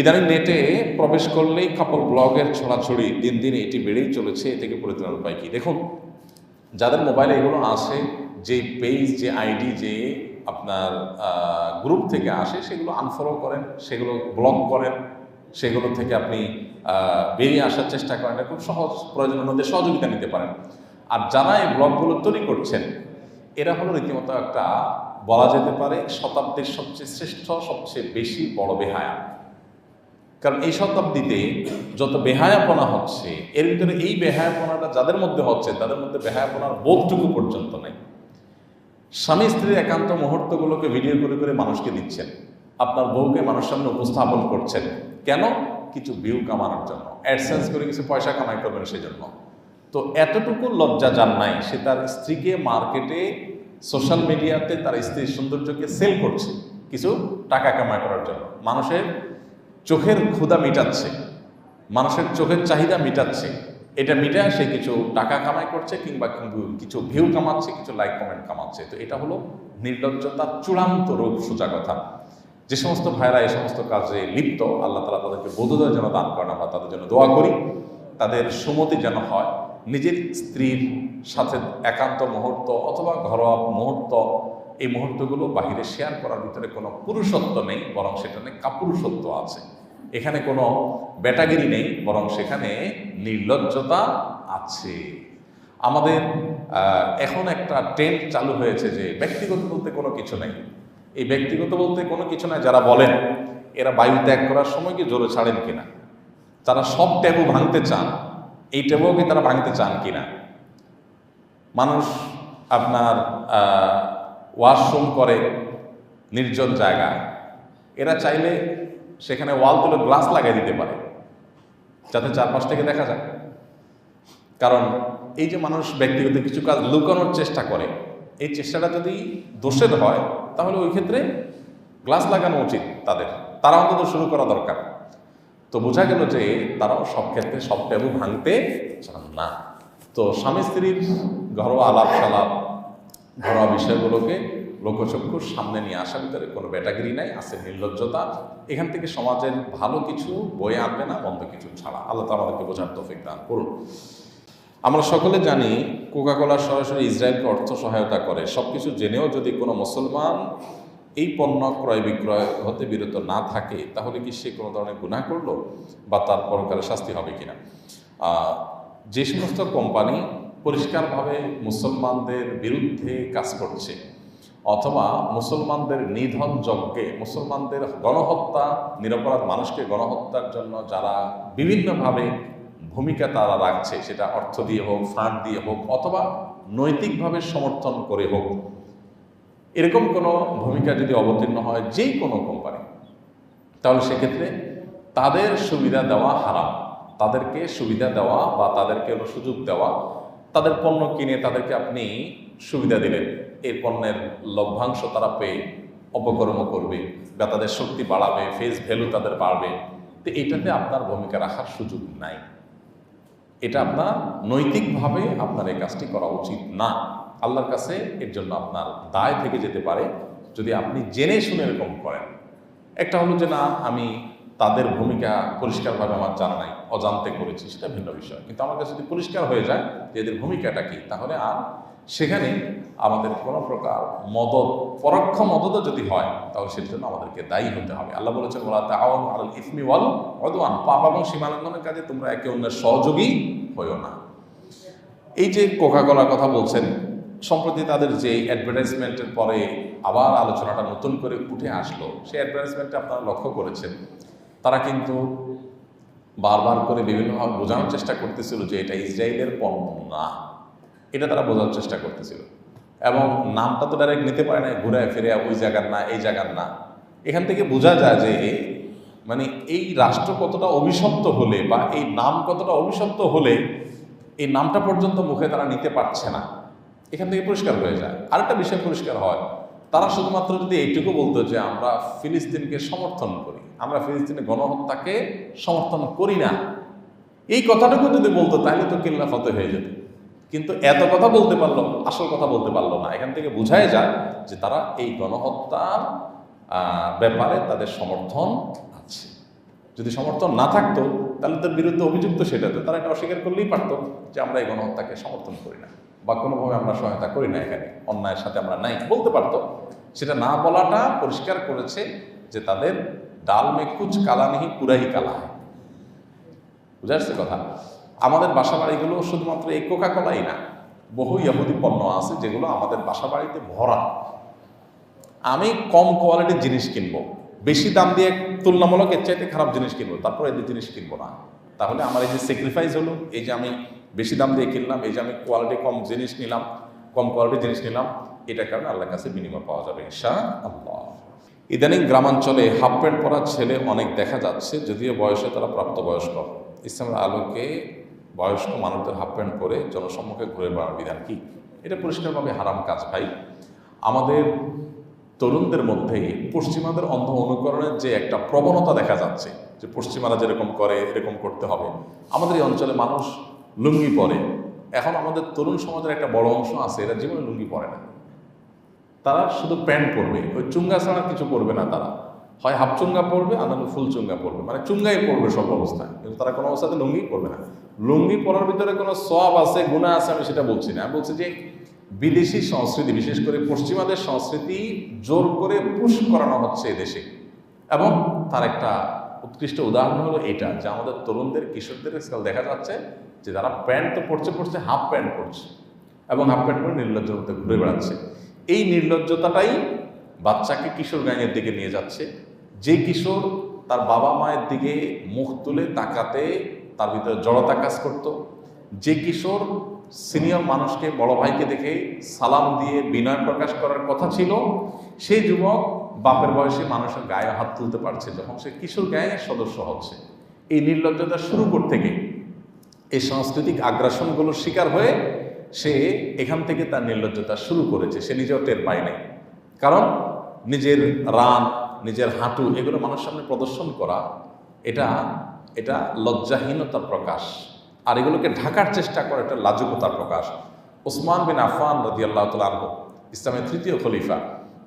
ইদানিং নেটে প্রবেশ করলেই কাপড় ব্লগের ছড়াছড়ি দিন দিন এটি বেড়েই চলেছে, এ থেকে পরিত্রাণ উপায় কি? দেখুন, যাদের মোবাইলে এগুলো আসে যে পেজ যে আইডি যে আপনার গ্রুপ থেকে আসে, সেগুলো আনফলো করেন, সেগুলো ব্লক করেন, সেগুলো থেকে আপনি বেরিয়ে আসার চেষ্টা করেন, খুব সহজ প্রয়োজনের মধ্যে সহযোগিতা নিতে পারেন। আর যারা এই ব্লগগুলো তৈরি করছেন, এরা হলো রীতিমতো একটা বলা যেতে পারে শতাব্দীর সবচেয়ে শ্রেষ্ঠ, সবচেয়ে বেশি বড় বেহায়া। কারণ এই শতাব্দীতে যত বেহায়াপনা হচ্ছে, এর ভিতরে এই বেহায়াপনাটা যাদের মধ্যে হচ্ছে, তাদের মধ্যে বেহায়াপনার বোধটুকু পর্যন্ত নেই। স্বামী স্ত্রীর একান্ত মুহূর্তগুলোকে ভিডিও করে করে মানুষকে দিচ্ছেন। আপনার বউকে মানুষ সামনে উপস্থাপন করছেন। কেন? কিছু ভিউ কামানোর জন্য। অ্যাডসেন্স করে কিছু পয়সা কামাই করবেন সেই জন্য তো এতটুকু লজ্জা যার নাই, সে তার স্ত্রীকে মার্কেটে, সোশ্যাল মিডিয়াতে তার স্ত্রীর সৌন্দর্যকে সেল করছে কিছু টাকা কামাই করার জন্য। মানুষের চোখের ক্ষুধা মিটাচ্ছে, মানুষের চোখের চাহিদা মিটাচ্ছে। এটা মিটায় সে কিছু টাকা কামাই করছে কিংবা কিছু ভিউ কামাচ্ছে, কিছু লাইক কমেন্ট কামাচ্ছে। তো এটা হলো নির্লজ্জতার চূড়ান্ত রূপ সোজা কথা। যে সমস্ত ভাইরা এই সমস্ত কাজে লিপ্ত, আল্লাহ তালা তাদেরকে বোধোদয় যেন দান করেন, আমরা তাদের জন্য দোয়া করি। তাদের সুমতি যেন হয়, নিজের স্ত্রীর সাথে একান্ত মুহূর্ত অথবা ঘরোয়া মুহূর্ত, এই মুহূর্তগুলো বাহিরে শেয়ার করার ভিতরে কোনো পুরুষত্ব নেই, বরং সেখানে কাপুরুষত্ব আছে। এখানে কোনো ব্যাটাগিরি নেই, বরং সেখানে নির্লজ্জতা আছে। আমাদের এখন একটা ট্রেন্ড চালু হয়েছে যে ব্যক্তিগত বলতে কোনো কিছু নেই। এই ব্যক্তিগত বলতে কোনো কিছু নাই, যারা বলেন, এরা বায়ু ত্যাগ করার সময় কি জোরে ছাড়েন কিনা? তারা সব ট্যাবু ভাঙতে চান, এই ট্যাবুও কি তারা ভাঙতে চান কিনা? মানুষ আপনার ওয়াশরুম করে নির্জন জায়গায়। এরা চাইলে সেখানে ওয়াল তুলে গ্লাস লাগিয়ে দিতে পারে, যাতে চারপাশ থেকে দেখা যায়। কারণ এই যে মানুষ ব্যক্তিগত কিছু কাজ লুকানোর চেষ্টা করে, এই চেষ্টাটা যদি দোষের হয়, তাহলে ওই ক্ষেত্রে গ্লাস লাগানো উচিত তাদের। তারা অন্তত শুরু করা দরকার। তো বোঝা গেল যে তারাও সব ক্ষেত্রে সব ট্যাবু ভাঙতে চান না। তো স্বামী স্ত্রীর ঘরোয়া আলাপ সালাপ ঘরোয়া বিষয়গুলোকে লোকচক্ষুর সামনে নিয়ে আসার ভিতরে কোনো ব্যাটাগিরি নাই, আছে নির্লজ্জতা। এখান থেকে সমাজের ভালো কিছু বয়ে আনবে না মন্দ কিছু ছাড়া। আল্লাহ আমাদেরকে বোঝার তৌফিক দান করুন। আমরা সকলে জানি, কোকাকোলা সরাসরি ইসরায়েলকে অর্থ সহায়তা করে। সব কিছু জেনেও যদি কোনো মুসলমান এই পণ্য ক্রয় বিক্রয় হতে বিরত না থাকে, তাহলে কি সে কোনো ধরনের গুণা করল বা তার পরকালে শাস্তি হবে কিনা? যে সমস্ত কোম্পানি পরিষ্কারভাবে মুসলমানদের বিরুদ্ধে কাজ করছে অথবা মুসলমানদের নিধন যজ্ঞে, মুসলমানদের গণহত্যা, নিরপরাধ মানুষকে গণহত্যার জন্য যারা বিভিন্নভাবে ভূমিকা তারা রাখছে, সেটা অর্থ দিয়ে হোক ফান্ড দিয়ে হোক, অথবা নৈতিকভাবে সমর্থন করে হোক, এরকম কোনো ভূমিকা যদি অবতীর্ণ হয় যে কোনো কোম্পানি তাহলে সেক্ষেত্রে তাদের সুবিধা দেওয়া হারাম। তাদেরকে সুবিধা দেওয়া বা তাদেরকে সুযোগ দেওয়া, তাদের পণ্য কিনে তাদেরকে আপনি সুবিধা দিলেন। এই পণ্যের লভ্যাংশ তারা পেয়ে অপকর্ম করবে, বা তাদের শক্তি বাড়াবে ফেস ভ্যালু তাদের বাড়বে। তো এটাতে আপনার ভূমিকা রাখার সুযোগ নাই। এটা আপনার নৈতিকভাবে আপনার এই কাজটি করা উচিত না। আল্লাহর কাছে এর জন্য আপনার দায় থেকে যেতে পারে, যদি আপনি জেনে শুনে এরকম করেন। একটা হলো যে, না, আমি তাদের ভূমিকা পরিষ্কারভাবে আমার জানা নাই, অজান্তে করেছি, সেটা ভিন্ন বিষয়। কিন্তু আমার কাছে যদি পরিষ্কার হয়ে যায় যে, এদের ভূমিকাটা কী, তাহলে আর সেখানে আমাদের কোনো প্রকার মদত, পরোক্ষ মদতও যদি হয়, তাহলে সেটার জন্য আমাদেরকে দায়ী হতে হবে। আল্লাহ বলেছেন ওলা তাআওয়ানু আল ইসমি ওয়াল উদওয়ান। পাপ এবং সীমালঙ্ঘনের কাজে তোমরা একে অন্যের সহযোগী হইও না। এই যে কোকাকোলার কথা বলছেন, সম্প্রতি তাদের যে অ্যাডভার্টাইজমেন্টের পরে আবার আলোচনাটা নতুন করে উঠে আসলো, সেই অ্যাডভার্টাইজমেন্টে আপনারা লক্ষ্য করেছেন। তারা কিন্তু বারবার করে বিভিন্নভাবে বোঝানোর চেষ্টা করতেছিল যে এটা ইসরায়েলের পণ্য না। এটা তারা বোঝার চেষ্টা করতেছিল। এবং নামটা তো ডাইরেক্ট নিতে পারে না ঘুরে ফিরে ওই জায়গার না, এই জায়গার না। এখান থেকে বোঝা যায় যে মানে এই রাষ্ট্র কতটা অভিশপ্ত হলে বা এই নাম কতটা অভিশপ্ত হলে এই নামটা পর্যন্ত মুখে তারা নিতে পারছে না। এখান থেকে পরিষ্কার হয়ে যায়। আরেকটা বিষয় পরিষ্কার হয়, তারা শুধুমাত্র যদি এইটুকু বলতো যে, আমরা ফিলিস্তিনকে সমর্থন করি, আমরা ফিলিস্তিনের গণহত্যাকে সমর্থন করি না। এই কথাটুকু যদি বলতো, তাহলে তো কিল্লা ফতে হয়ে যেত। কিন্তু এত কথা বলতে পারল, আসল কথা বলতে পারল না। এখান থেকে বোঝাই যায় যে তারা এই গণহত্যার ব্যাপারে তাদের সমর্থন আছে। যদি সমর্থন না থাকতো, তাহলে তার বিরুদ্ধে অভিযুক্ত সেটা তো তারা এটা অস্বীকার করলেই পারতো যে আমরা এই গণহত্যাকে সমর্থন করি না বা কোনোভাবে আমরা সহায়তা করি না এখানে। অন্যায়ের সাথে আমরা নাই। বলতে পারতো। সেটা না বলাটা পরিষ্কার করেছে যে তাদের ডাল মে কুচ কালা নেই পুরাই কালা হয় বুঝা কথা? আমাদের বাসা বাড়িগুলো শুধুমাত্র এই কোকা কোলাই না, বহু ইয়াহুদি পণ্য আছে যেগুলো আমাদের বাসা বাড়িতে ভরা। আমি কম কোয়ালিটির জিনিস কিনবো, বেশি দাম দিয়ে তুলনামূলক এর চাইতে খারাপ জিনিস কিনবো, তারপর এই জিনিস কিনবো না। তাহলে আমার এই যে স্যাক্রিফাইস হলো, এই যে আমি বেশি দাম দিয়ে কিনলাম, এই যে আমি কোয়ালিটি কম জিনিস নিলাম, কম কোয়ালিটির জিনিস নিলাম, এটার কারণে আল্লাহর কাছে বিনিময় পাওয়া যাবে ইনশা আল্লাহ ইদানিং গ্রামাঞ্চলে হাফ প্যান্ট পরা ছেলে অনেক দেখা যাচ্ছে, যদিও বয়সে তারা প্রাপ্তবয়স্ক। ইসলামের আলোকে বয়স্ক মানুষদের হাফ প্যান্ট পরে জনসম্মুখে ঘুরে বেড়ানোর বিধান কি? এটা পরিষ্কারভাবে হারাম কাজ ভাই। আমাদের তরুণদের মধ্যে পশ্চিমাদের অন্ধ অনুকরণের যে একটা প্রবণতা দেখা যাচ্ছে, যে পশ্চিমারা যেরকম করে, এরকম করতে হবে। আমাদের এই অঞ্চলে মানুষ লুঙ্গি পরে। এখন আমাদের তরুণ সমাজের একটা বড় অংশ আছে, এরা জীবনে লুঙ্গি পরে না। তারা শুধু প্যান্ট পরবে, ওই চুঙ্গা ছাড়া কিছু পরবে না তারা। হয় হাফ চুঙ্গা পরবে, আর ফুল চুঙ্গা পরবে। মানে চুঙ্গাই পরবে সব অবস্থায়। কিন্তু তারা কোনো অবস্থাতে লুঙ্গি পরবে না। লুঙ্গি পরার ভিতরে কোনো সব আছে গুণা আছে, আমি সেটা বলছি না। বলছি যে বিদেশি সংস্কৃতি, বিশেষ করে পশ্চিমাদের সংস্কৃতি জোর করে পুশ করানো হচ্ছে এদেশে। এবং তার একটা উৎকৃষ্ট উদাহরণ হলো এটা, যে আমাদের তরুণদের, কিশোরদের আজকাল দেখা যাচ্ছে যে তারা প্যান্ট তো পড়ছে পড়ছে হাফ প্যান্ট পরছে এবং হাফ প্যান্ট পরে নির্লজ্জের মধ্যে ঘুরে বেড়াচ্ছে। এই নির্লজ্জতাটাই বাচ্চাকে কিশোর গাঙের দিকে নিয়ে যাচ্ছে। যে কিশোর তার বাবা মায়ের দিকে মুখ তুলে তাকাতে তার ভিতরে জড়তা কাজ করত। যে কিশোর সিনিয়র মানুষকে বড় ভাইকে দেখে সালাম দিয়ে বিনয় প্রকাশ করার কথা ছিল, সেই যুবক বাপের বয়সে মানুষের গায়ে হাত তুলতে পারছে যখন সে কিশোর গায়ের সদস্য হচ্ছে। এই নির্লজ্জতা শুরু করতে গিয়ে এই সাংস্কৃতিক আগ্রাসনগুলোর শিকার হয়ে সে এখান থেকে তার নির্লজ্জতা শুরু করেছে। সে নিজেও টের পায় নাই। কারণ নিজের রান, নিজের হাঁটু এগুলো মানুষের সামনে প্রদর্শন করা, এটা এটা লজ্জাহীনতার প্রকাশ। আর এগুলোকে ঢাকার চেষ্টা করে এটা লাজুকতার প্রকাশ। ওসমান বিন আফান রদি আল্লাহ তালহ ইসলামের তৃতীয় খলিফা,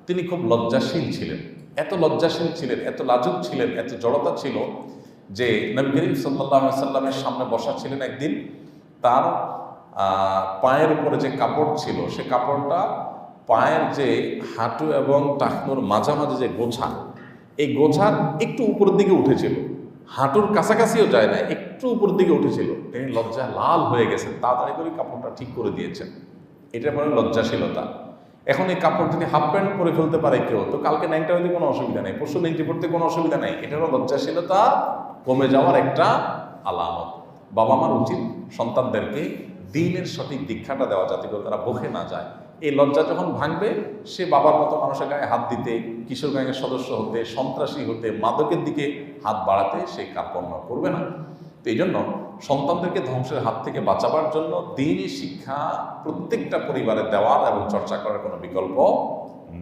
তিনি খুব লজ্জাশীল ছিলেন। এত লজ্জাশীল ছিলেন, এত লাজুক ছিলেন, এত জড়তা ছিল যে নবী করিম সাল্লামের সামনে বসা ছিলেন একদিন। তার পায়ের উপরে যে কাপড় ছিল, সে কাপড়টা পায়ের যে হাঁটু এবং টাকনুর মাঝামাঝি যে গোছা, এই গোছার একটু উপরের দিকে উঠেছিল। হাঁটুর কাছাকাছিও যায় না, একটু উপর দিকে উঠেছিল। তিনি লজ্জা লাল হয়ে গেছেন, তাড়াতাড়ি করে কাপড়টা ঠিক করে দিয়েছেন। এটা বলে লজ্জাশীলতা। এখন এই কাপড় যদি হাফ প্যান্ট পরে ফেলতে পারে কেউ, তো কালকে ন্যাংটা হইতে কোনো অসুবিধা নেই, পরশু ন্যাংটি পড়তে কোনো অসুবিধা নেই। এটা হলো লজ্জাশীলতা কমে যাওয়ার একটা আলামত। বাবা মার উচিত সন্তানদেরকে দিনের সঠিক দীক্ষাটা দেওয়া যাতে করে তারা বসে না যায়। এই লজ্জা যখন ভাঙবে, সে বাবার মতো মানুষের গায়ে হাত দিতে, কিশোর গ্যাংয়ের সদস্য হতে, সন্ত্রাসী হতে, মাদকের দিকে হাত বাড়াতে সে কার্পণ্য করবে না। তো এই জন্য সন্তানদেরকে ধ্বংসের হাত থেকে বাঁচাবার জন্য দিনই শিক্ষা প্রত্যেকটা পরিবারে দেওয়ার এবং চর্চা করার কোনো বিকল্প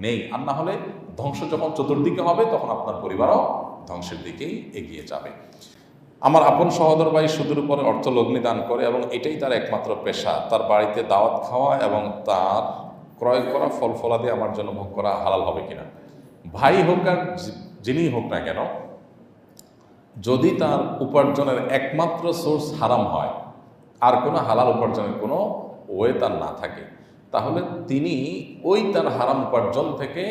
নেই। আর না হলে ধ্বংস যখন চতুর্দিকে হবে, তখন আপনার পরিবারও ধ্বংসের দিকেই এগিয়ে যাবে। আমার আপন সহোদর ভাই সুদের উপরে অর্থ লগ্নি দান করে এবং এটাই তার একমাত্র পেশা। তার বাড়িতে দাওয়াত খাওয়া এবং তার ক্রয় করা, ফল ফলাদি আমার জন্য ভোগ করা হালাল হবে কিনা? ভাই হোক আর যিনি হোক না কেন, যদি তার উপার্জনের একমাত্র সোর্স হারাম হয়, আর কোনো হালাল উপার্জনের কোনো ওয়ে তার না থাকে, তাহলে তিনি ওই তার হারাম উপার্জন থেকে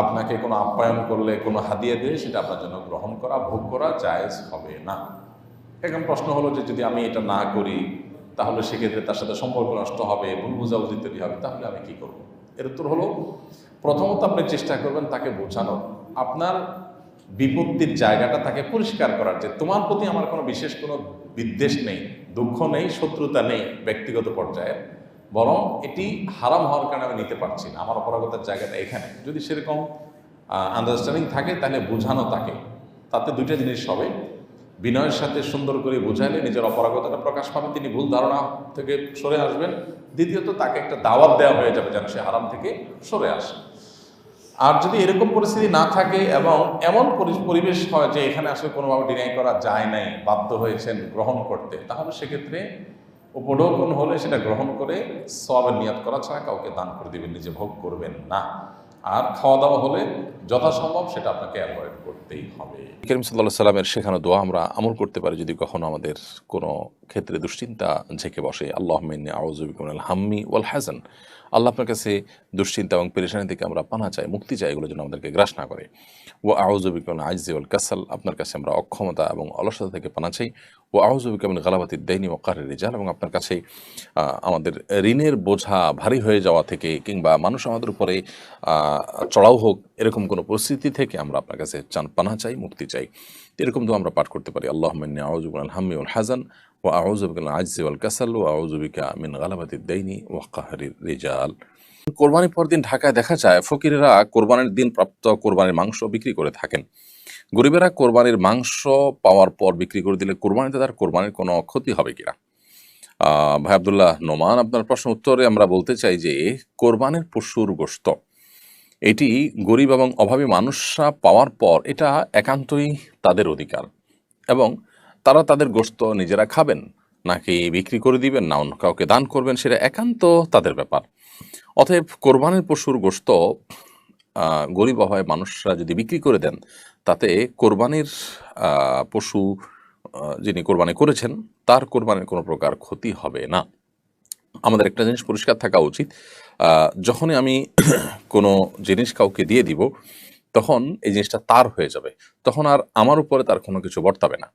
আপনাকে কোনো আপ্যায়ন করলে, কোনো হাদিয়া দিয়ে সেটা আপনার জন্য গ্রহণ করা, ভোগ করা জায়েজ হবে না। এখন প্রশ্ন হলো যে যদি আমি এটা না করি তাহলে সেক্ষেত্রে তার সাথে সম্পর্ক নষ্ট হবে, ভুল বুঝাবুঝি তৈরি হবে, তাহলে আমি কি করব? এর উত্তর হলো, প্রথমত আপনি চেষ্টা করবেন তাকে বোঝানো। আপনার বিপত্তির জায়গাটা তাকে পরিষ্কার করার যে তোমার প্রতি আমার কোনো বিশেষ কোনো বিদ্বেষ নেই, দুঃখ নেই, শত্রুতা নেই ব্যক্তিগত পর্যায়ে, বরং এটি হারাম হওয়ার কারণে আমি নিতে পারছি না। আমার অপরাগতার জায়গাটা এখানে। যদি সেরকম আন্ডারস্ট্যান্ডিং থাকে, তাহলে বোঝানো তাকে। তাতে দুইটা জিনিস হবে। বিনয়ের সাথে সুন্দর করে বোঝাইলে নিজের অপরাগতাটা প্রকাশ পাবে, তিনি ভুল ধারণা থেকে সরে আসবেন। দ্বিতীয়ত, তাকে একটা দাওয়াত দেওয়া হয়ে যাবে যেন সে হারাম থেকে সরে আসে। আর যদি এরকম পরিস্থিতি না থাকে এবং এমন পরি- পরিবেশ হয় যে এখানে আসলে কোনোভাবে ডিনাই করা যায় নাই, বাধ্য হয়েছেন গ্রহণ করতে, তাহলে সেক্ষেত্রে উপঢৌকন হলে সেটা গ্রহণ করে সবের নিয়াত করা ছাড়া কাউকে দান করে দিবেন, নিজে ভোগ করবেন না। আর খাওয়া দাওয়া হলে যথাসম্ভব সেটা আপনাকে অ্যাভয়েড করতেই হবে। করিম সাল্লাহ সাল্লামের শেখানো দোয়া আমরা আমল করতে পারি যদি কখনো আমাদের কোনো ক্ষেত্রে দুশ্চিন্তা ঝেঁকে বসে। আল্লাহ মিন আউজুবিকুল হাম্মি ওয়াল হাসান আল্লাহ আপনার কাছে দুশ্চিন্তা এবং পেরেশানি থেকে আমরা পানা চাই, মুক্তি চাই এগুলো যেন আমাদেরকে গ্রাস না করে। ও আউজুবিকুল আইজি ওয়াল কাসাল, আপনার কাছে আমরা অক্ষমতা এবং অলসতা থেকে পানা চাই। ও আউজুবিকুল গালাবাতি দেয়নি ও কারের রেজাল, এবং আপনার কাছে আমাদের ঋণের বোঝা ভারী হয়ে যাওয়া থেকে কিংবা মানুষ আমাদের উপরে চড়াও হোক, এরকম কোনো পরিস্থিতি থেকে আমরা আপনার কাছে চান, পানা চাই, মুক্তি চাই। এরকম তো আমরা পাঠ করতে পারি। আল্লাহ মিন্নি আউজুবুল হাম্মি উল হাজান ও আউজুবিকুল আইজি ওয়াল কাসাল ও আউজুবিকা মিন গালাবাতি দেয়নি ও কাহারির রেজাল। কোরবানির পর দিন ঢাকায় দেখা যায়, ফকিরেরা কোরবানির দিন প্রাপ্ত কোরবানির মাংস বিক্রি করে থাকেন। গরিবেরা কোরবানির মাংস পাওয়ার পর বিক্রি করে দিলে কোরবানিতে তার কোরবানির কোনো ক্ষতি হবে কিনা? ভাই আবদুল্লাহ, নোমান, আপনার প্রশ্ন উত্তরে আমরা বলতে চাই যে, কোরবানির পশুর গোস্ত এটি গরিব এবং অভাবী মানুষরা পাওয়ার পর এটা একান্তই তাদের অধিকার। এবং তারা তাদের গোস্ত নিজেরা খাবেন, নাকি বিক্রি করে দিবেন, না অন্য কাউকে দান করবেন, সেটা একান্ত তাদের ব্যাপার। অতএব কোরবানির পশুর গোস্ত গরিব অভাবে মানুষরা যদি বিক্রি করে দেন, তাতে কোরবানির পশু যিনি কোরবানি করেছেন, তার কোরবানির কোনো প্রকার ক্ষতি হবে না। আমাদের একটা জিনিস পরিষ্কার থাকা উচিত। যখনই আমি কোনো জিনিস কাউকে দিয়ে দিব, তখন এই জিনিসটা তার হয়ে যাবে। তখন আর আমার উপরে তার কোনো কিছু বর্তাবে না।